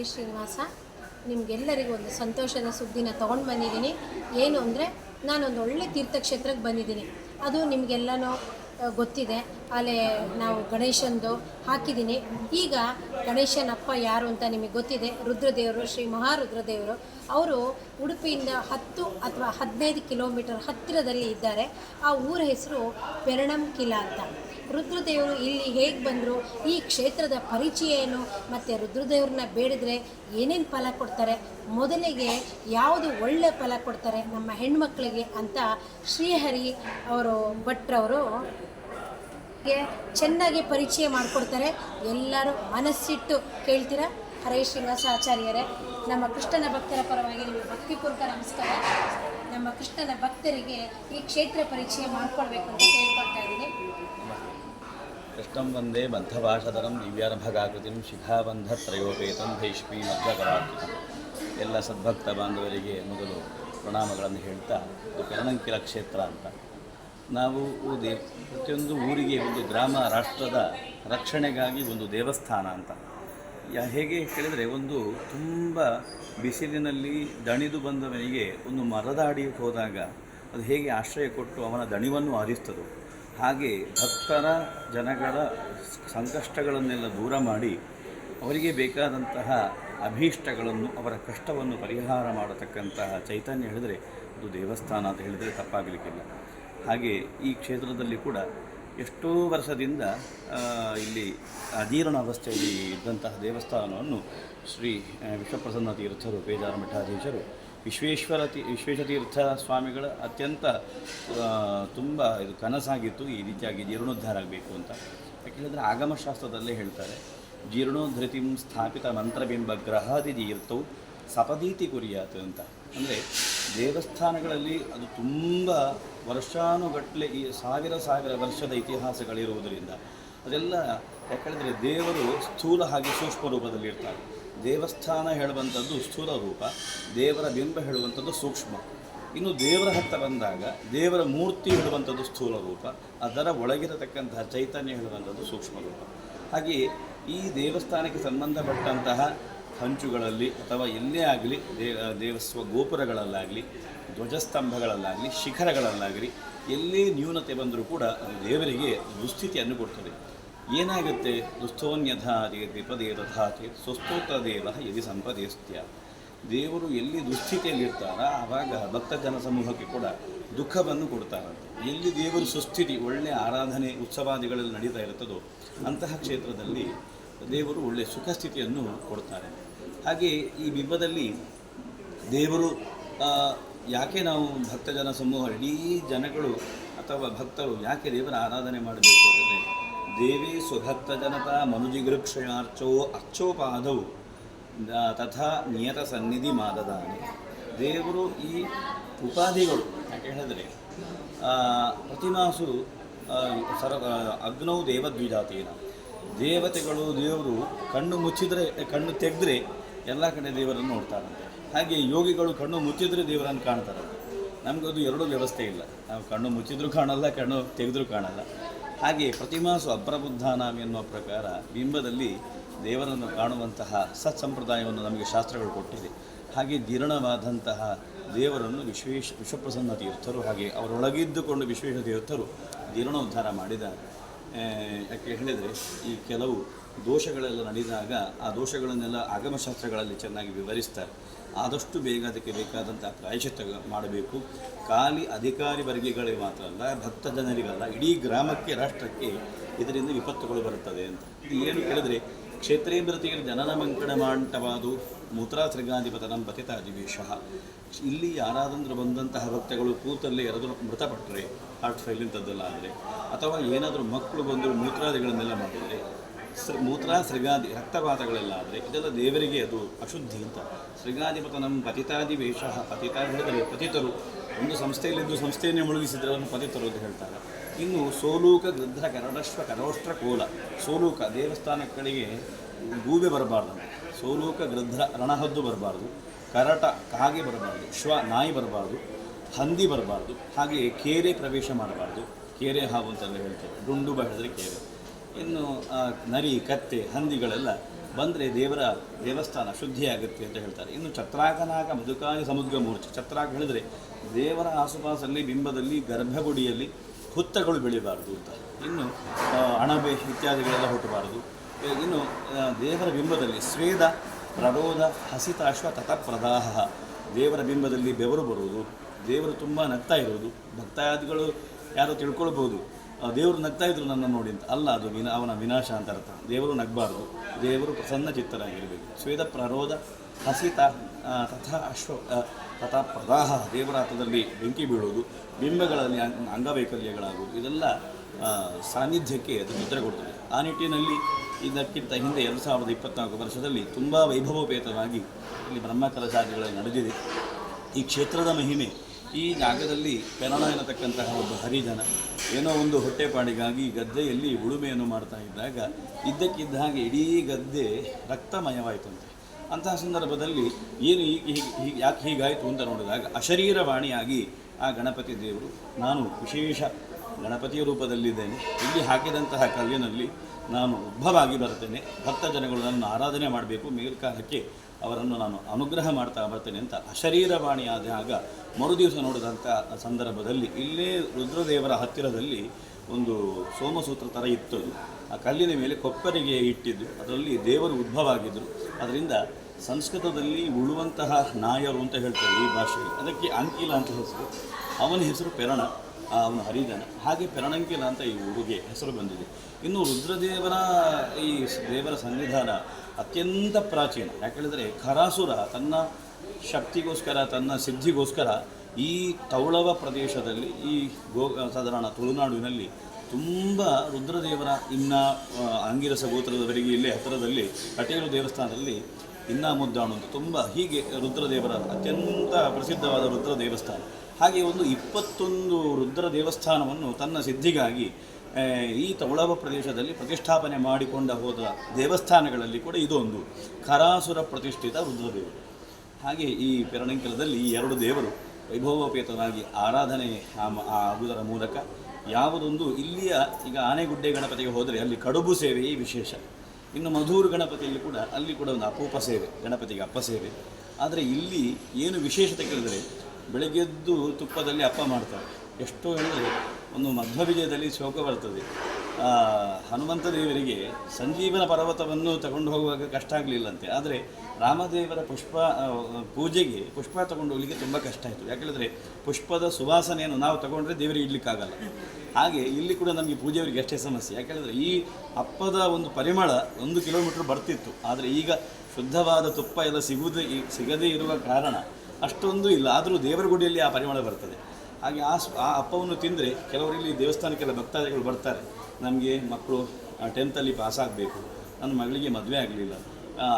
ಹರೇ ಶ್ರೀನಿವಾಸ, ನಿಮಗೆಲ್ಲರಿಗೂ ಒಂದು ಸಂತೋಷದ ಸುದ್ದಿನ ತೊಗೊಂಡು ಬಂದಿದ್ದೀನಿ. ಏನು ಅಂದರೆ, ನಾನೊಂದು ಒಳ್ಳೆ ತೀರ್ಥಕ್ಷೇತ್ರಕ್ಕೆ ಬಂದಿದ್ದೀನಿ. ಅದು ನಿಮಗೆಲ್ಲನೂ ಗೊತ್ತಿದೆ. ಅಲ್ಲಿ ನಾವು ಗಣೇಶಂದು ಹಾಕಿದ್ದೀನಿ. ಈಗ ಗಣೇಶನಪ್ಪ ಯಾರು ಅಂತ ನಿಮಗೆ ಗೊತ್ತಿದೆ. ರುದ್ರದೇವರು, ಶ್ರೀ ಮಹಾರುದ್ರದೇವರು, ಅವರು ಉಡುಪಿಯಿಂದ ಹತ್ತು ಅಥವಾ ಹದಿನೈದು ಕಿಲೋಮೀಟರ್ ಹತ್ತಿರದಲ್ಲಿ ಇದ್ದಾರೆ. ಆ ಊರ ಹೆಸರು ಪೆರಣಂಕಿಲ ಅಂತ. ರುದ್ರದೇವರು ಇಲ್ಲಿ ಹೇಗೆ ಬಂದರು, ಈ ಕ್ಷೇತ್ರದ ಪರಿಚಯ ಏನು? ಮತ್ತು ರುದ್ರದೇವ್ರನ್ನ ಬೇಡಿದ್ರೆ ಏನೇನು ಫಲ ಕೊಡ್ತಾರೆ? ಮೊದಲಿಗೆ ಯಾವುದು ಒಳ್ಳೆ ಫಲ ಕೊಡ್ತಾರೆ ನಮ್ಮ ಹೆಣ್ಮಕ್ಳಿಗೆ ಅಂತ ಶ್ರೀಹರಿ ಅವರು ಭಟ್ರವರು ಚೆನ್ನಾಗಿ ಪರಿಚಯ ಮಾಡಿಕೊಡ್ತಾರೆ. ಎಲ್ಲರೂ ಮನಸ್ಸಿಟ್ಟು ಕೇಳ್ತೀರಾ? ಹರೇ ಶ್ರೀನಿವಾಸ ಆಚಾರ್ಯರೇ, ನಮ್ಮ ಕೃಷ್ಣನ ಭಕ್ತರ ಪರವಾಗಿ ನಿಮಗೆ ಭಕ್ತಿಪೂರ್ವಕ ನಮಸ್ಕಾರ. ನಮ್ಮ ಕೃಷ್ಣನ ಭಕ್ತರಿಗೆ ಈ ಕ್ಷೇತ್ರ ಪರಿಚಯ ಮಾಡಿಕೊಡ್ಬೇಕು ಅಂತ ಕೇಳ್ಕೊಳ್ತಾ ಇದ್ದೀನಿ. ಕೃಷ್ಣಂ ವಂದೇ ಬದ್ಧಭಾಷಧರಂ ಶಿಖಾಬಂಧ ಶಿಖಾಬಂಧತ್ರಯೋಪೇತಂ ಭೈಷ್ಮಿ ಮಧ್ವಕರಾಕೃತಿ ಎಲ್ಲ ಸದ್ಭಕ್ತ ಬಾಂಧವರಿಗೆ ಮೊದಲು ಪ್ರಣಾಮಗಳನ್ನು ಹೇಳ್ತಾ, ಇದು ಕರಣಂಕಿಲ ಕ್ಷೇತ್ರ ಅಂತ. ನಾವು ದೇ ಪ್ರತಿಯೊಂದು ಊರಿಗೆ ಒಂದು ಗ್ರಾಮ ರಾಷ್ಟ್ರದ ರಕ್ಷಣೆಗಾಗಿ ಒಂದು ದೇವಸ್ಥಾನ ಅಂತ. ಹೇಗೆ ಕೇಳಿದರೆ ಒಂದು ತುಂಬ ಬಿಸಿಲಿನಲ್ಲಿ ದಣಿದು ಬಂದವನಿಗೆ ಒಂದು ಮರದ ಹೋದಾಗ ಅದು ಹೇಗೆ ಆಶ್ರಯ ಕೊಟ್ಟು ಅವನ ದಣಿವನ್ನು ಆರಿಸ್ತದೋ ಹಾಗೆ ಭಕ್ತರ ಜನಗಳ ಸಂಕಷ್ಟಗಳನ್ನೆಲ್ಲ ದೂರ ಮಾಡಿ ಅವರಿಗೆ ಬೇಕಾದಂತಹ ಅಭೀಷ್ಟಗಳನ್ನು, ಅವರ ಕಷ್ಟವನ್ನು ಪರಿಹಾರ ಮಾಡತಕ್ಕಂತಹ ಚೈತನ್ಯ ಹೇಳಿದರೆ ಅದು ದೇವಸ್ಥಾನ ಅಂತ ಹೇಳಿದರೆ ತಪ್ಪಾಗಲಿಕ್ಕಿಲ್ಲ. ಹಾಗೆ ಈ ಕ್ಷೇತ್ರದಲ್ಲಿ ಕೂಡ ಎಷ್ಟೋ ವರ್ಷದಿಂದ ಇಲ್ಲಿ ಅಜೀರ್ಣ ಅವಸ್ಥೆಯಲ್ಲಿ ಇದ್ದಂತಹ ದೇವಸ್ಥಾನವನ್ನು ಶ್ರೀ ವಿಶ್ವಪ್ರಸನ್ನ ತೀರ್ಥರು ಪೇಜಾರ ಮಠಾಧೀಶರು ವಿಶ್ವೇಶ್ವರ ತೀ, ವಿಶ್ವೇಶತೀರ್ಥ ಸ್ವಾಮಿಗಳ ಅತ್ಯಂತ ತುಂಬ ಇದು ಕನಸಾಗಿತ್ತು, ಈ ರೀತಿಯಾಗಿ ಜೀರ್ಣೋದ್ಧಾರ ಆಗಬೇಕು ಅಂತ. ಯಾಕೆ ಆಗಮಶಾಸ್ತ್ರದಲ್ಲೇ ಹೇಳ್ತಾರೆ, ಜೀರ್ಣೋದ್ಧತಿಂ ಸ್ಥಾಪಿತ ಮಂತ್ರಬಿಂಬ ಗ್ರಹಾದಿ ತೀರ್ಥವು ಸಪದೀತಿ ಕುರಿಯಾತು ಅಂತ. ಅಂದರೆ ದೇವಸ್ಥಾನಗಳಲ್ಲಿ ಅದು ತುಂಬ ವರ್ಷಾನುಗಟ್ಟಲೆ ಈ ಸಾವಿರ ಸಾವಿರ ವರ್ಷದ ಇತಿಹಾಸಗಳಿರುವುದರಿಂದ, ಅದೆಲ್ಲ ಯಾಕೆಂದರೆ ದೇವರು ಸ್ಥೂಲ ಹಾಗೆ ಸೂಕ್ಷ್ಮ ರೂಪದಲ್ಲಿ ಇರ್ತಾರೆ ದೇವಸ್ಥಾನ ಹೇಳುವಂಥದ್ದು ಸ್ಥೂಲ ರೂಪ, ದೇವರ ಬಿಂಬ ಹೇಳುವಂಥದ್ದು ಸೂಕ್ಷ್ಮ. ಇನ್ನು ದೇವರ ಹತ್ತ ಬಂದಾಗ ದೇವರ ಮೂರ್ತಿ ಹೇಳುವಂಥದ್ದು ಸ್ಥೂಲ ರೂಪ, ಅದರ ಒಳಗಿರತಕ್ಕಂತಹ ಚೈತನ್ಯ ಹೇಳುವಂಥದ್ದು ಸೂಕ್ಷ್ಮ ರೂಪ. ಹಾಗೆಯೇ ಈ ದೇವಸ್ಥಾನಕ್ಕೆ ಸಂಬಂಧಪಟ್ಟಂತಹ ಹಂಚುಗಳಲ್ಲಿ ಅಥವಾ ಎಲ್ಲೇ ಆಗಲಿ ದೇವ ದೇವಸ್ವ ಗೋಪುರಗಳಲ್ಲಾಗಲಿ ಧ್ವಜಸ್ತಂಭಗಳಲ್ಲಾಗಲಿ, ಶಿಖರಗಳಲ್ಲಾಗಲಿ, ಎಲ್ಲೇ ನ್ಯೂನತೆ ಬಂದರೂ ಕೂಡ ದೇವರಿಗೆ ದುಸ್ಥಿತಿಯನ್ನು ಕೊಡ್ತದೆ. ಏನಾಗುತ್ತೆ? ದುಸ್ತೋನ್ಯಥಾದೇ ವಿಪದೇ ತಥಾತಿ ಸ್ವಸ್ತೋತ್ರ ದೇವ ಯದಿ ಸಂಪದೇಸ್ತ್ಯ. ದೇವರು ಎಲ್ಲಿ ದುಸ್ಥಿತಿಯಲ್ಲಿರ್ತಾರ ಆವಾಗ ಭಕ್ತ ಜನ ಸಮೂಹಕ್ಕೆ ಕೂಡ ದುಃಖವನ್ನು ಕೊಡ್ತಾರಂತೆ. ಎಲ್ಲಿ ದೇವರು ಸುಸ್ಥಿತಿ ಒಳ್ಳೆಯ ಆರಾಧನೆ ಉತ್ಸವಾದಿಗಳಲ್ಲಿ ನಡೀತಾ ಇರುತ್ತದೋ, ಅಂತಹ ಕ್ಷೇತ್ರದಲ್ಲಿ ದೇವರು ಒಳ್ಳೆಯ ಸುಖ ಸ್ಥಿತಿಯನ್ನು ಕೊಡ್ತಾರೆ. ಹಾಗೆ ಈ ಬಿಂಬದಲ್ಲಿ ದೇವರು ಯಾಕೆ ನಾವು ಭಕ್ತ ಜನ ಸಮೂಹ ಇಡೀ ಜನಗಳು ಅಥವಾ ಭಕ್ತರು ಯಾಕೆ ದೇವರ ಆರಾಧನೆ ಮಾಡಬೇಕು? ಅಂದರೆ ದೇವಿ ಸುಭಕ್ತಜನತಾ ಮನುಜಿಗೃಕ್ಷಯಾರ್ಚೋ ಅರ್ಚೋಪಾದವು ತಥಾ ನಿಯತ ಸನ್ನಿಧಿ ಮಾದದಾನೆ. ದೇವರು ಈ ಉಪಾಧಿಗಳು ಯಾಕೆ ಹೇಳಿದ್ರೆ ಪ್ರತಿಮಾಸು ಸರ ಅಗ್ನವು ಅಗ್ನೌ ದೇವದ್ವಿಜಾತೀನ. ದೇವತೆಗಳು, ದೇವರು ಕಣ್ಣು ಮುಚ್ಚಿದರೆ, ಕಣ್ಣು ತೆಗೆದ್ರೆ ಎಲ್ಲ ಕಡೆ ದೇವರನ್ನು ನೋಡ್ತಾರಂತೆ. ಹಾಗೆ ಯೋಗಿಗಳು ಕಣ್ಣು ಮುಚ್ಚಿದ್ರೆ ದೇವರನ್ನು ಕಾಣ್ತಾರಂತೆ. ನಮಗದು ಎರಡೂ ವ್ಯವಸ್ಥೆ ಇಲ್ಲ. ನಾವು ಕಣ್ಣು ಮುಚ್ಚಿದ್ರೂ ಕಾಣಲ್ಲ, ಕಣ್ಣು ತೆಗೆದ್ರೂ ಕಾಣಲ್ಲ. ಹಾಗೆ ಪ್ರತಿಮಾಸು ಅಪ್ರಬುದ್ಧಾನಾಮ್ ಎನ್ನುವ ಪ್ರಕಾರ ಬಿಂಬದಲ್ಲಿ ದೇವರನ್ನು ಕಾಣುವಂತಹ ಸತ್ಸಂಪ್ರದಾಯವನ್ನು ನಮಗೆ ಶಾಸ್ತ್ರಗಳು ಕೊಟ್ಟಿದೆ. ಹಾಗೆ ಜೀರ್ಣವಾದಂತಹ ದೇವರನ್ನು ವಿಶ್ವೇಶ ವಿಶ್ವಪ್ರಸನ್ನ ತೀರ್ಥರು ಹಾಗೆ ಅವರೊಳಗಿದ್ದುಕೊಂಡು ವಿಶ್ವೇಶ ತೀರ್ಥರು ಜೀರ್ಣೋದ್ಧಾರ ಮಾಡಿದ್ದಾರೆ ಆ, ಯಾಕೆ ಹೇಳಿದರೆ ಈ ಕೆಲವು ದೋಷಗಳೆಲ್ಲ ನಡೆದಾಗ ಆ ದೋಷಗಳನ್ನೆಲ್ಲ ಆಗಮಶಾಸ್ತ್ರಗಳಲ್ಲಿ ಚೆನ್ನಾಗಿ ವಿವರಿಸ್ತಾರೆ. ಆದಷ್ಟು ಬೇಗ ಅದಕ್ಕೆ ಬೇಕಾದಂಥ ಪ್ರಾಯಶ್ಚಿತ್ತ ಮಾಡಬೇಕು. ಖಾಲಿ ಅಧಿಕಾರಿ ವರ್ಗಗಳಿಗೆ ಮಾತ್ರ ಅಲ್ಲ ಭಕ್ತ ಜನರಿಗಲ್ಲ, ಇಡೀ ಗ್ರಾಮಕ್ಕೆ, ರಾಷ್ಟ್ರಕ್ಕೆ ಇದರಿಂದ ವಿಪತ್ತುಗಳು ಬರುತ್ತದೆ ಅಂತ. ಇದು ಏನು ಕೇಳಿದ್ರೆ ಕ್ಷೇತ್ರೇಂದ್ರತೆಯ ಜನನ ಮಂಕಣ ಮಾಂಟವಾದು ಪತಿತ ಅಧಿವೇಶ ಇಲ್ಲಿ ಯಾರಾದಂದ್ರೆ ಬಂದಂತಹ ಭಕ್ತಗಳು ಕೂತಲ್ಲೇ ಯಾರಾದರೂ ಮೃತಪಟ್ಟರೆ ಹಾರ್ಟ್ ಫೈಲ್ ಇಂಥದ್ದೆಲ್ಲ ಆದರೆ, ಅಥವಾ ಏನಾದರೂ ಮಕ್ಕಳು ಬಂದರೂ ಮೂತ್ರಾದಿಗಳನ್ನೆಲ್ಲ ಮಾಡಿದರೆ ಮೂತ್ರ, ಸೃಗಾದಿ ರಕ್ತಪಾತಗಳೆಲ್ಲ ಆದರೆ ಇದೆಲ್ಲ ದೇವರಿಗೆ ಅದು ಅಶುದ್ಧಿ ಅಂತ. ಸೃಗಾಧಿಪತನಂ ಪತಿತಾದಿ ವೇಷ ಪತಿತ ಹೇಳಿದರೆ ಪತಿತರು, ಒಂದು ಸಂಸ್ಥೆಯಲ್ಲಿದ್ದು ಸಂಸ್ಥೆಯನ್ನೇ ಮುಳುಗಿಸಿದ್ರೆ ಅದನ್ನು ಪತಿತರು ಅಂತ ಹೇಳ್ತಾರೆ. ಇನ್ನು ಸೋಲೂಕ ಗೃಧ್ರ ಕರಡಶ್ವ, ಕರೋಷ್ಟ್ರ, ಕೋಲ. ಸೋಲೂಕ ದೇವಸ್ಥಾನಗಳಿಗೆ ಗೂಬೆ ಬರಬಾರ್ದು. ಸೋಲೂಕ ಗೃಧ್ರ ರಣಹದ್ದು ಬರಬಾರ್ದು. ಕರಟ, ಕಾಗೆ ಬರಬಾರ್ದು. ಶ್ವ, ನಾಯಿ ಬರಬಾರ್ದು. ಹಂದಿ ಬರಬಾರ್ದು. ಹಾಗೆ ಕೇರೆ ಪ್ರವೇಶ ಮಾಡಬಾರ್ದು. ಕೇರೆ ಹಾವು ಅಂತೆಲ್ಲ ಹೇಳ್ತೇವೆ ಡುಂಡು ಹೇಳಿದ್ರೆ ಕೇರೆ. ಇನ್ನು ನರಿ, ಕತ್ತೆ, ಹಂದಿಗಳೆಲ್ಲ ಬಂದರೆ ದೇವರ ದೇವಸ್ಥಾನ ಶುದ್ಧಿಯಾಗುತ್ತೆ ಅಂತ ಹೇಳ್ತಾರೆ. ಇನ್ನು ಛತ್ರಾಕನಾಗ ಮಧುಕಾಯ ಸಮುದ್ರ ಮೂರ್ಛೆ ಛತ್ರಾಕ ಹೇಳಿದರೆ ದೇವರ ಆಸುಪಾಸಲ್ಲಿ, ಬಿಂಬದಲ್ಲಿ, ಗರ್ಭಗುಡಿಯಲ್ಲಿ ಹುತ್ತಗಳು ಬೆಳಿಬಾರದು ಅಂತ. ಇನ್ನು ಅಣಬೆ ಇತ್ಯಾದಿಗಳೆಲ್ಲ ಹುಟ್ಟಬಾರದು. ಇನ್ನು ದೇವರ ಬಿಂಬದಲ್ಲಿ ಸ್ವೇದ ಪ್ರರೋಧ ಹಸಿತಾಶ್ವ ತಥ ಪ್ರದಾಹ ದೇವರ ಬಿಂಬದಲ್ಲಿ ಬೆವರು ಬರುವುದು, ದೇವರು ತುಂಬ ನಗ್ತಾ ಇರೋದು ಭಕ್ತಾದಿಗಳು ಯಾರೋ ತಿಳ್ಕೊಳ್ಬೋದು ದೇವರು ನಗ್ತಾ ಇದ್ರು ನನ್ನ ನೋಡಿ ಅಂತ. ಅಲ್ಲ, ಅದು ವಿನ, ಅವನ ವಿನಾಶ ಅಂತ ಅರ್ಥ. ದೇವರು ನಗಬಾರ್ದು. ದೇವರು ಪ್ರಸನ್ನ ಚಿತ್ತರಾಗಿರಬೇಕು. ಸ್ವೇದ ಪ್ರರೋಧ ಹಸಿತ ತಥಾ ಅಶ್ವ ತಥಾ ಪ್ರದಾಹ ದೇವರ ಹತ್ತದಲ್ಲಿ ಬೆಂಕಿ ಬೀಳೋದು ಬಿಂಬಗಳಲ್ಲಿ ಅಂಗ- ಅಂಗವೈಕಲ್ಯಗಳಾಗುವುದು, ಇದೆಲ್ಲ ಸಾನ್ನಿಧ್ಯಕ್ಕೆ ಅದು ಚಿತ್ರ ಕೊಡ್ತದೆ. ಆ ನಿಟ್ಟಿನಲ್ಲಿ ಇದಕ್ಕಿಂತ ಹಿಂದೆ ಎರಡು ಸಾವಿರದ ಇಪ್ಪತ್ನಾಲ್ಕು ವರ್ಷದಲ್ಲಿ ತುಂಬ ವೈಭವೋಪೇತವಾಗಿ ಇಲ್ಲಿ ಬ್ರಹ್ಮಕಲಶಾದಿಗಳಲ್ಲಿ ನಡೆದಿದೆ. ಈ ಕ್ಷೇತ್ರದ ಮಹಿಮೆ ಈ ಜಾಗದಲ್ಲಿ ಪೆನಲ ಎನ್ನತಕ್ಕಂತಹ ಒಬ್ಬ ಹರಿಜನ ಏನೋ ಒಂದು ಹೊಟ್ಟೆಪಾಡಿಗಾಗಿ ಗದ್ದೆಯಲ್ಲಿ ಉಳುಮೆಯನ್ನು ಮಾಡ್ತಾ ಇದ್ದಾಗ ಇದ್ದಕ್ಕಿದ್ದ ಹಾಗೆ ಇಡೀ ಗದ್ದೆ ರಕ್ತಮಯವಾಯಿತಂತೆ. ಅಂತಹ ಸಂದರ್ಭದಲ್ಲಿ ಏನು ಹೀಗೆ ಹೀಗೆ ಹೀಗೆ ಯಾಕೆ ಹೀಗಾಯಿತು ಅಂತ ನೋಡಿದಾಗ ಅಶರೀರವಾಣಿಯಾಗಿ ಆ ಗಣಪತಿ ದೇವರು, ನಾನು ವಿಶೇಷ ಗಣಪತಿಯ ರೂಪದಲ್ಲಿದ್ದೇನೆ. ಇಲ್ಲಿ ಹಾಕಿದಂತಹ ಕಲ್ಲಿನಲ್ಲಿ ನಾನು ಉದ್ಭವಾಗಿ ಬರ್ತೇನೆ ಭಕ್ತ ಜನಗಳು ನನ್ನ ಆರಾಧನೆ ಮಾಡಬೇಕು. ಮೇಲ್ಕಾಲಕ್ಕೆ ಅವರನ್ನು ನಾನು ಅನುಗ್ರಹ ಮಾಡ್ತಾ ಬರ್ತೇನೆ ಅಂತ ಅಶರೀರವಾಣಿ ಆದಾಗ ಮರುದಿವಸ ನೋಡಿದಂಥ ಸಂದರ್ಭದಲ್ಲಿ ಇಲ್ಲೇ ರುದ್ರದೇವರ ಹತ್ತಿರದಲ್ಲಿ ಒಂದು ಸೋಮಸೂತ್ರ ಥರ ಇತ್ತು ಆ ಕಲ್ಲಿನ ಮೇಲೆ ಕೊಪ್ಪರಿಗೆ ಇಟ್ಟಿದ್ದು. ಅದರಲ್ಲಿ ದೇವರು ಉದ್ಭವ ಆಗಿದ್ದರು. ಅದರಿಂದ ಸಂಸ್ಕೃತದಲ್ಲಿ ಉಳುವಂತಹ ನಾಯರು ಅಂತ ಹೇಳ್ತಾರೆ ಈ ಭಾಷೆಯಲ್ಲಿ. ಅದಕ್ಕೆ ಅಂಕಿಲ ಅಂತ ಹೆಸರು. ಅವನ ಹೆಸರು ಪೆರಣ. ಅವನು ಹರಿದನ ಹಾಗೆ ಪೆರಣಂಕಿಲ ಅಂತ ಈ ಊರಿಗೆ ಹೆಸರು ಬಂದಿದೆ. ಇನ್ನು ರುದ್ರದೇವರ ಈ ದೇವರ ಸನ್ನಿಧಾನ ಅತ್ಯಂತ ಪ್ರಾಚೀನ. ಯಾಕೇಳಿದರೆ ಖರಾಸುರ ತನ್ನ ಶಕ್ತಿಗೋಸ್ಕರ ತನ್ನ ಸಿದ್ಧಿಗೋಸ್ಕರ ಈ ತೌಳವ ಪ್ರದೇಶದಲ್ಲಿ ಈ ಗೋ ಸಾಧಾರಣ ತುಳುನಾಡಿನಲ್ಲಿ ತುಂಬ ರುದ್ರದೇವರ ಇನ್ನ ಆ, ಅಂಗಿರಸ ಗೋತ್ರದವರೆಗೆ ಇಲ್ಲೇ ಹತ್ತಿರದಲ್ಲಿ ಕಟೇರು ದೇವಸ್ಥಾನದಲ್ಲಿ ಇನ್ನ ಮುದ್ದಾಣು ತುಂಬ ಹೀಗೆ ರುದ್ರದೇವರ ಅತ್ಯಂತ ಪ್ರಸಿದ್ಧವಾದ ರುದ್ರ ದೇವಸ್ಥಾನ. ಹಾಗೆ ಒಂದು ಇಪ್ಪತ್ತೊಂದು ರುದ್ರ ದೇವಸ್ಥಾನವನ್ನು ತನ್ನ ಸಿದ್ಧಿಗಾಗಿ ಈ ತೌಳವ ಪ್ರದೇಶದಲ್ಲಿ ಪ್ರತಿಷ್ಠಾಪನೆ ಮಾಡಿಕೊಂಡ ಹೋದ ದೇವಸ್ಥಾನಗಳಲ್ಲಿ ಕೂಡ ಇದೊಂದು, ಕರಾಸುರ ಪ್ರತಿಷ್ಠಿತ ರುದ್ರದೇವರು. ಹಾಗೆ ಈ ಪೆರಣಂಕಲದಲ್ಲಿ ಈ ಎರಡು ದೇವರು ವೈಭವೋಪೇತವಾಗಿ ಆರಾಧನೆ ಆಗುವುದರ ಮೂಲಕ ಯಾವುದೊಂದು ಇಲ್ಲಿಯ ಈಗ ಆನೆಗುಡ್ಡೆ ಗಣಪತಿಗೆ ಹೋದರೆ ಅಲ್ಲಿ ಕಡುಬು ಸೇವೆಯೇ ವಿಶೇಷ. ಇನ್ನು ಮಧೂರು ಗಣಪತಿಯಲ್ಲಿ ಕೂಡ ಅಲ್ಲಿ ಕೂಡ ಒಂದು ಅಪೂಪ ಸೇವೆ, ಗಣಪತಿಗೆ ಅಪ್ಪ ಸೇವೆ. ಆದರೆ ಇಲ್ಲಿ ಏನು ವಿಶೇಷತೆ ಕೇಳಿದರೆ ಬೆಳಗ್ಗೆದ್ದು ತುಪ್ಪದಲ್ಲಿ ಅಪ್ಪ ಮಾಡ್ತಾರೆ. ಎಷ್ಟೋ ಹೇಳಿದರೆ ಒಂದು ಮಧ್ಯ ವಿಜಯದಲ್ಲಿ ಶೋಕ ಬರ್ತದೆ. ಹನುಮಂತ ದೇವರಿಗೆ ಸಂಜೀವನ ಪರ್ವತವನ್ನು ತಗೊಂಡು ಹೋಗುವಾಗ ಕಷ್ಟ ಆಗಲಿಲ್ಲಂತೆ. ಆದರೆ ರಾಮದೇವರ ಪುಷ್ಪ ಪೂಜೆಗೆ ಪುಷ್ಪ ತಗೊಂಡು ಹೋಗ್ಲಿಕ್ಕೆ ತುಂಬ ಕಷ್ಟ ಆಯಿತು. ಯಾಕೆಂದರೆ ಪುಷ್ಪದ ಸುವಾಸನೆಯನ್ನು ನಾವು ತಗೊಂಡ್ರೆ ದೇವರಿಗೆ ಇಡ್ಲಿಕ್ಕಾಗಲ್ಲ. ಹಾಗೆ ಇಲ್ಲಿ ಕೂಡ ನಮಗೆ ಪೂಜೆಯವರಿಗೆ ಅಷ್ಟೇ ಸಮಸ್ಯೆ. ಯಾಕೆಂದರೆ ಈ ಅಪ್ಪದ ಒಂದು ಪರಿಮಳ ಒಂದು ಕಿಲೋಮೀಟ್ರ್ ಬರ್ತಿತ್ತು. ಆದರೆ ಈಗ ಶುದ್ಧವಾದ ತುಪ್ಪ ಎಲ್ಲ ಸಿಗುವುದೇ ಸಿಗದೇ ಇರುವ ಕಾರಣ ಅಷ್ಟೊಂದು ಇಲ್ಲ. ಆದರೂ ದೇವರ ಗುಡಿಯಲ್ಲಿ ಆ ಪರಿಮಳ ಬರ್ತದೆ. ಹಾಗೆ ಆ ಆ ಅಪ್ಪವನ್ನು ತಿಂದರೆ ಕೆಲವರು ಇಲ್ಲಿ ದೇವಸ್ಥಾನಕ್ಕೆಲ್ಲ ಭಕ್ತಾದಿಗಳು ಬರ್ತಾರೆ. ನಮಗೆ ಮಕ್ಕಳು ಟೆಂತಲ್ಲಿ ಪಾಸ್ ಆಗಬೇಕು. ನನ್ನ ಮಗಳಿಗೆ ಮದುವೆ ಆಗಲಿಲ್ಲ.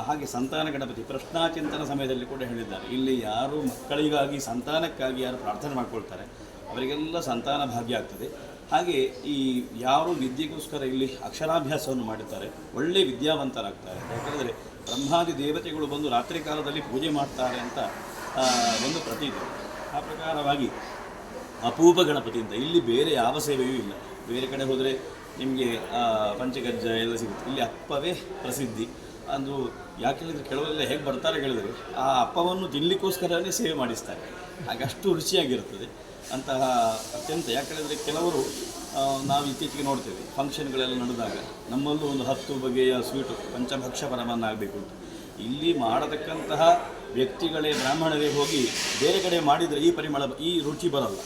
ಹಾಗೆ ಸಂತಾನ ಗಣಪತಿ, ಪ್ರಶ್ನಾಚಿಂತನ ಸಮಯದಲ್ಲಿ ಕೂಡ ಹೇಳಿದ್ದಾರೆ. ಇಲ್ಲಿ ಯಾರು ಮಕ್ಕಳಿಗಾಗಿ, ಸಂತಾನಕ್ಕಾಗಿ ಯಾರು ಪ್ರಾರ್ಥನೆ ಮಾಡ್ಕೊಳ್ತಾರೆ, ಅವರಿಗೆಲ್ಲ ಸಂತಾನ ಭಾಗ್ಯ ಆಗ್ತದೆ. ಹಾಗೆ ಈ ಯಾರು ವಿದ್ಯೆಗೋಸ್ಕರ ಇಲ್ಲಿ ಅಕ್ಷರಾಭ್ಯಾಸವನ್ನು ಮಾಡುತ್ತಾರೆ ಒಳ್ಳೆ ವಿದ್ಯಾವಂತರಾಗ್ತಾರೆ. ಯಾಕಂದರೆ ಬ್ರಹ್ಮಾದಿ ದೇವತೆಗಳು ಬಂದು ರಾತ್ರಿ ಕಾಲದಲ್ಲಿ ಪೂಜೆ ಮಾಡ್ತಾರೆ ಅಂತ ಒಂದು ಪ್ರತೀತಿ ಆ ಪ್ರಕಾರವಾಗಿ ಅಪೂಪ ಗಣಪತಿ ಅಂತ. ಇಲ್ಲಿ ಬೇರೆ ಯಾವ ಸೇವೆಯೂ ಇಲ್ಲ. ಬೇರೆ ಕಡೆ ಹೋದರೆ ನಿಮಗೆ ಪಂಚಗಜ್ಜ ಎಲ್ಲ ಸಿಗುತ್ತೆ. ಇಲ್ಲಿ ಅಪ್ಪವೇ ಪ್ರಸಿದ್ಧಿ. ಅಂದು ಯಾಕೆ ಹೇಳಿದರೆ ಕೆಲವರೆಲ್ಲ ಹೇಗೆ ಬರ್ತಾರೆ ಹೇಳಿದರೆ ಆ ಅಪ್ಪವನ್ನು ತಿನ್ನಲಿಕ್ಕೋಸ್ಕರನೇ ಸೇವೆ ಮಾಡಿಸ್ತಾರೆ. ಹಾಗೆ ಅಷ್ಟು ರುಚಿಯಾಗಿರುತ್ತದೆ. ಅಂತಹ ಅತ್ಯಂತ. ಯಾಕೆ ಕೆಲವರು ನಾವು ಇತ್ತೀಚೆಗೆ ನೋಡ್ತೇವೆ, ಫಂಕ್ಷನ್ಗಳೆಲ್ಲ ನಡೆದಾಗ ನಮ್ಮಲ್ಲೂ ಒಂದು ಹತ್ತು ಬಗೆಯ ಸ್ವೀಟು, ಪಂಚಭಕ್ಷ ಪರಮನ್ನಾಗಬೇಕು ಅಂತ. ಇಲ್ಲಿ ಮಾಡತಕ್ಕಂತಹ ವ್ಯಕ್ತಿಗಳೇ ಬ್ರಾಹ್ಮಣರೇ ಹೋಗಿ ಬೇರೆ ಕಡೆ ಮಾಡಿದರೆ ಈ ಪರಿಮಳ, ಈ ರುಚಿ ಬರಲ್ಲ.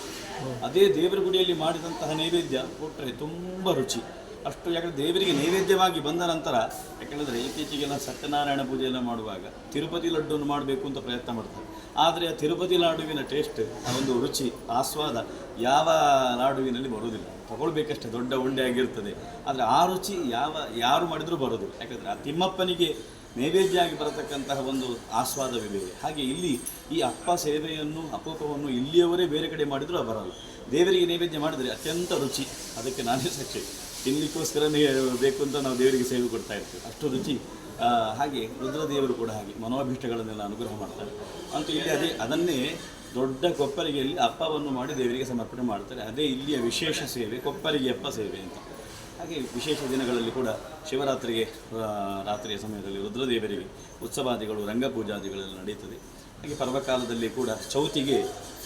ಅದೇ ದೇವರ ಗುಡಿಯಲ್ಲಿ ಮಾಡಿದಂತಹ ನೈವೇದ್ಯ ಕೊಟ್ಟರೆ ತುಂಬ ರುಚಿ. ಅಷ್ಟು ಯಾಕಂದರೆ ದೇವರಿಗೆ ನೈವೇದ್ಯವಾಗಿ ಬಂದ ನಂತರ, ಯಾಕೆಂದರೆ ಇತ್ತೀಚೆಗೆಲ್ಲ ಸತ್ಯನಾರಾಯಣ ಪೂಜೆಯನ್ನು ಮಾಡುವಾಗ ತಿರುಪತಿ ಲಡ್ಡುವನ್ನು ಮಾಡಬೇಕು ಅಂತ ಪ್ರಯತ್ನ ಮಾಡ್ತಾರೆ. ಆದರೆ ಆ ತಿರುಪತಿ ಲಾಡುವಿನ ಟೇಸ್ಟ್ ಆ ಒಂದು ರುಚಿ, ಆಸ್ವಾದ ಯಾವ ಲಾಡುವಿನಲ್ಲಿ ಬರೋದಿಲ್ಲ ತಗೊಳ್ಬೇಕಷ್ಟೇ, ದೊಡ್ಡ ಉಂಡೆ ಆಗಿರ್ತದೆ. ಆದರೆ ಆ ರುಚಿ ಯಾವ, ಯಾರು ಮಾಡಿದರೂ ಬರೋದಿಲ್ಲ. ಯಾಕಂದರೆ ಆ ತಿಮ್ಮಪ್ಪನಿಗೆ ನೈವೇದ್ಯ ಆಗಿ ಬರತಕ್ಕಂತಹ ಒಂದು ಆಸ್ವಾದವಿದೆ. ಹಾಗೆ ಇಲ್ಲಿ ಈ ಅಪ್ಪ ಸೇವೆಯನ್ನು, ಅಪೋಪವನ್ನು ಇಲ್ಲಿಯವರೇ ಬೇರೆ ಕಡೆ ಮಾಡಿದರೂ ಬರಲ್ಲ. ದೇವರಿಗೆ ನೈವೇದ್ಯ ಮಾಡಿದರೆ ಅತ್ಯಂತ ರುಚಿ. ಅದಕ್ಕೆ ನಾನೇ ಸಾಕ್ಷಿ. ತಿನ್ನಲಿಕ್ಕೋಸ್ಕರನೇ ಬೇಕು ಅಂತ ನಾವು ದೇವರಿಗೆ ಸೇವೆ ಕೊಡ್ತಾ ಇರ್ತೀವಿ. ಅಷ್ಟು ರುಚಿ. ಹಾಗೆ ರುದ್ರದೇವರು ಕೂಡ ಹಾಗೆ ಮನೋಭಿಷ್ಟಗಳನ್ನೆಲ್ಲ ಅನುಗ್ರಹ ಮಾಡ್ತಾರೆ. ಅಂತ ಇಲ್ಲಿ ಅದೇ, ಅದನ್ನೇ ದೊಡ್ಡ ಕೊಪ್ಪರಿಗೆಯಲ್ಲಿ ಅಪ್ಪವನ್ನು ಮಾಡಿ ದೇವರಿಗೆ ಸಮರ್ಪಣೆ ಮಾಡ್ತಾರೆ. ಅದೇ ಇಲ್ಲಿಯ ವಿಶೇಷ ಸೇವೆ ಕೊಪ್ಪರಿಗೆ ಅಪ್ಪ ಸೇವೆ ಅಂತ. ಹಾಗೆ ವಿಶೇಷ ದಿನಗಳಲ್ಲಿ ಕೂಡ ಶಿವರಾತ್ರಿಗೆ ರಾತ್ರಿಯ ಸಮಯದಲ್ಲಿ ರುದ್ರದೇವರಿಗೆ ಉತ್ಸವಾದಿಗಳು, ರಂಗಪೂಜಾದಿಗಳೆಲ್ಲ ನಡೆಯುತ್ತದೆ. ಹಾಗೆ ಪರ್ವಕಾಲದಲ್ಲಿ ಕೂಡ ಚೌತಿಗೆ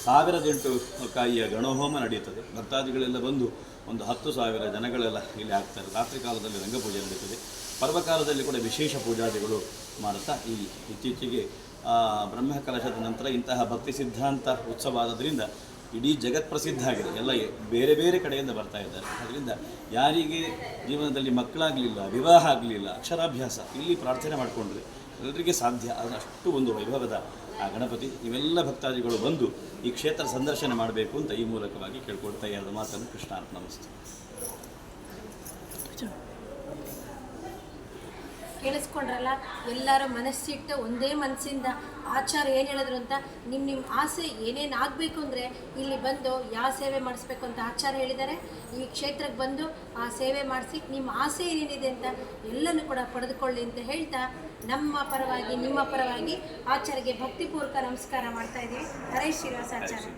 ಸಾವಿರದೆಂಟು ಕಾಯಿಯ ಗಣಹೋಮ ನಡೆಯುತ್ತದೆ. ಭಕ್ತಾದಿಗಳೆಲ್ಲ ಬಂದು ಒಂದು ಹತ್ತು ಸಾವಿರ ಜನಗಳೆಲ್ಲ ಇಲ್ಲಿ ಆಗ್ತಾರೆ. ರಾತ್ರಿ ಕಾಲದಲ್ಲಿ ರಂಗಪೂಜೆ ನಡೆಯುತ್ತದೆ ಪರ್ವಕಾಲದಲ್ಲಿ ಕೂಡ ವಿಶೇಷ ಪೂಜಾದಿಗಳು ಮಾಡುತ್ತಾ ಈ ಇತ್ತೀಚೆಗೆ ಬ್ರಹ್ಮ ಬ್ರಹ್ಮಕಲಶದ ನಂತರ ಇಂತಹ ಭಕ್ತಿ ಸಿದ್ಧಾಂತ ಉತ್ಸವ ಆದದ್ರಿಂದ ಇಡೀ ಜಗತ್ ಪ್ರಸಿದ್ಧ ಆಗಿದೆ. ಎಲ್ಲ ಬೇರೆ ಬೇರೆ ಕಡೆಯಿಂದ ಬರ್ತಾ ಇದ್ದಾರೆ. ಅದರಿಂದ ಯಾರಿಗೆ ಜೀವನದಲ್ಲಿ ಮಕ್ಕಳಾಗಲಿಲ್ಲ, ವಿವಾಹ ಆಗಲಿಲ್ಲ, ಅಕ್ಷರಾಭ್ಯಾಸ, ಇಲ್ಲಿ ಪ್ರಾರ್ಥನೆ ಮಾಡಿಕೊಂಡ್ರೆ ಎಲ್ಲರಿಗೆ ಸಾಧ್ಯ. ಅಷ್ಟು ಒಂದು ವೈಭವದ ಆ ಗಣಪತಿ. ಇವೆಲ್ಲ ಭಕ್ತಾದಿಗಳು ಬಂದು ಈ ಕ್ಷೇತ್ರ ಸಂದರ್ಶನ ಮಾಡಬೇಕು ಅಂತ ಈ ಮೂಲಕವಾಗಿ ಕೇಳ್ಕೊಡ್ತಾ ಎರಡು ಮಾತನ್ನು ಕೃಷ್ಣಾರ್ಪಣ ನಮಸ್ತೆ ಕೇಳಿಸ್ಕೊಂಡ್ರಲ್ಲ? ಎಲ್ಲರ ಮನಸ್ಸಿಟ್ಟು ಒಂದೇ ಮನಸ್ಸಿಂದ ಆಚಾರ ಏನು ಹೇಳಿದ್ರು ಅಂತ ನಿಮ್ಮ ನಿಮ್ಮ ಆಸೆ ಏನೇನು ಆಗಬೇಕು ಅಂದರೆ ಇಲ್ಲಿ ಬಂದು ಯಾವ ಸೇವೆ ಮಾಡಿಸ್ಬೇಕು ಅಂತ ಆಚಾರ ಹೇಳಿದ್ದಾರೆ. ಈ ಕ್ಷೇತ್ರಕ್ಕೆ ಬಂದು ಆ ಸೇವೆ ಮಾಡಿಸಿ ನಿಮ್ಮ ಆಸೆ ಏನೇನಿದೆ ಅಂತ ಎಲ್ಲನೂ ಕೂಡ ಪಡೆದುಕೊಳ್ಳಿ ಅಂತ ಹೇಳ್ತಾ ನಮ್ಮ ಪರವಾಗಿ ನಿಮ್ಮ ಪರವಾಗಿ ಆಚಾರ್ಯಗೆ ಭಕ್ತಿಪೂರ್ವಕ ನಮಸ್ಕಾರ ಮಾಡ್ತಾ ಇದ್ದೀವಿ. ಹರೇ ಶ್ರೀನಿವಾಸ ಆಚಾರ್ಯ